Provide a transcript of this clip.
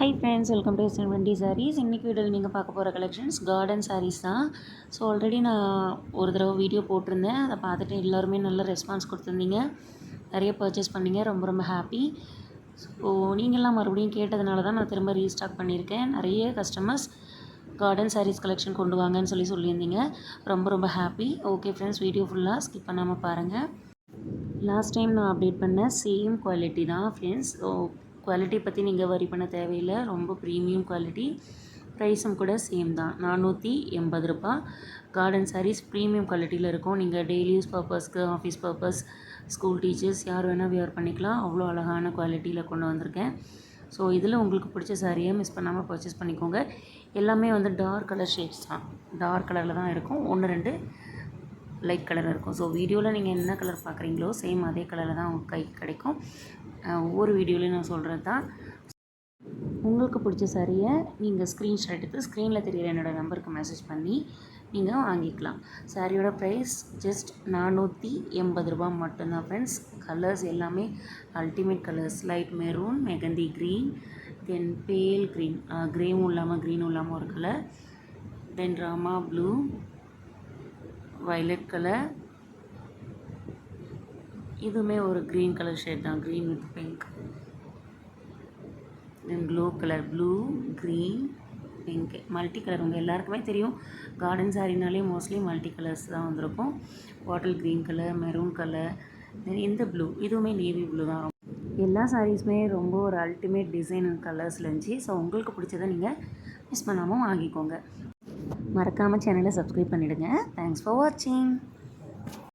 Hi friends welcome to SN வண்டி சாரீஸ் இன்றைக்கி வீடியோவில் நீங்கள் பார்க்க போகிற கலெக்ஷன்ஸ் கார்டன் சாரீஸ் தான். ஸோ ஆல்ரெடி நான் ஒரு தடவை வீடியோ போட்டிருந்தேன். அதை பார்த்துட்டு எல்லாருமே நல்ல ரெஸ்பான்ஸ் கொடுத்துருந்தீங்க. நிறைய பர்ச்சேஸ் பண்ணிங்க. ரொம்ப ரொம்ப ஹாப்பி ஸோ நீங்கள்லாம் மறுபடியும் கேட்டதுனால தான் நான் திரும்ப ரீஸ்டாக் பண்ணியிருக்கேன். நிறைய கஸ்டமர்ஸ் கார்டன் சாரீஸ் கலெக்ஷன் கொண்டு வாங்கன்னு சொல்லி சொல்லியிருந்தீங்க. ரொம்ப ரொம்ப ஹாப்பி ஓகே ஃப்ரெண்ட்ஸ் வீடியோ ஃபுல்லாக ஸ்கிப் பண்ணாமல் பாருங்கள் லாஸ்ட் டைம் நான் அப்டேட் பண்ண சேம் குவாலிட்டி தான் ஃப்ரெண்ட்ஸ் ஓ குவாலிட்டி பற்றி நீங்கள் வரி பண்ண தேவையில்லை. ரொம்ப ப்ரீமியம் குவாலிட்டி ப்ரைஸும் கூட சேம் தான். நானூற்றி எண்பது ரூபா. கார்டன் சாரீஸ் ப்ரீமியம் குவாலிட்டியில் இருக்கும். நீங்கள் டெய்லி யூஸ் பர்பஸ்க்கு ஆஃபீஸ் பர்பஸ் ஸ்கூல் டீச்சர்ஸ் யார் வேணால் வியர் பண்ணிக்கலாம். அவ்வளோ அழகான குவாலிட்டியில் கொண்டு வந்திருக்கேன். ஸோ இதில் உங்களுக்கு பிடிச்ச சாரியை மிஸ் பண்ணாமல் பர்ச்சேஸ் பண்ணிக்கோங்க. எல்லாமே வந்து டார்க் கலர் ஷேட்ஸ் தான். டார்க் கலரில் தான் இருக்கும். ஒன்று ரெண்டு லைட் கலர் இருக்கும். ஸோ வீடியோவில் நீங்கள் என்ன கலர் பார்க்குறீங்களோ சேம் அதே கலரில் தான் உங்கள் கைக்கு கிடைக்கும். ஒவ்வொரு வீடியோலையும் நான் சொல்கிறது தான் உங்களுக்கு பிடிச்ச சாரியை நீங்கள் ஸ்க்ரீன்ஷாட் எடுத்து ஸ்க்ரீனில் தெரியிற என்னோடய நம்பருக்கு மெசேஜ் பண்ணி நீங்கள் வாங்கிக்கலாம். சாரியோட ப்ரைஸ் ஜஸ்ட் நானூற்றி எண்பது ரூபா மட்டும்தான் ஃப்ரெண்ட்ஸ் கலர்ஸ் எல்லாமே ultimate colours light maroon mehendi green then pale green க்ரேவும் இல்லாமல் க்ரீனும் இல்லாமல் ஒரு colour then Rama blue violet colour இதுவுமே ஒரு க்ரீன் கலர் ஷேட் தான். Green with pink then blue colour blue green pink multi colour உங்கள் எல்லாருக்குமே தெரியும். கார்டன் சாரினாலே மோஸ்ட்லி மல்டி கலர்ஸ் தான் வந்திருக்கும். Bottle green colour maroon colour then இந்த ப்ளூ இதுவுமே நேவி ப்ளூ தான். எல்லா சாரீஸுமே ரொம்ப ஒரு அல்டிமேட் டிசைன் அண்ட் கலர்ஸில் இருந்துச்சு. ஸோ உங்களுக்கு பிடிச்சதை நீங்கள் மிஸ் பண்ணாமல் வாங்கிக்கோங்க. மறக்காமல் சேனலை சப்ஸ்கிரைப் பண்ணிவிடுங்க தேங்க்ஸ் ஃபார் வாட்சிங்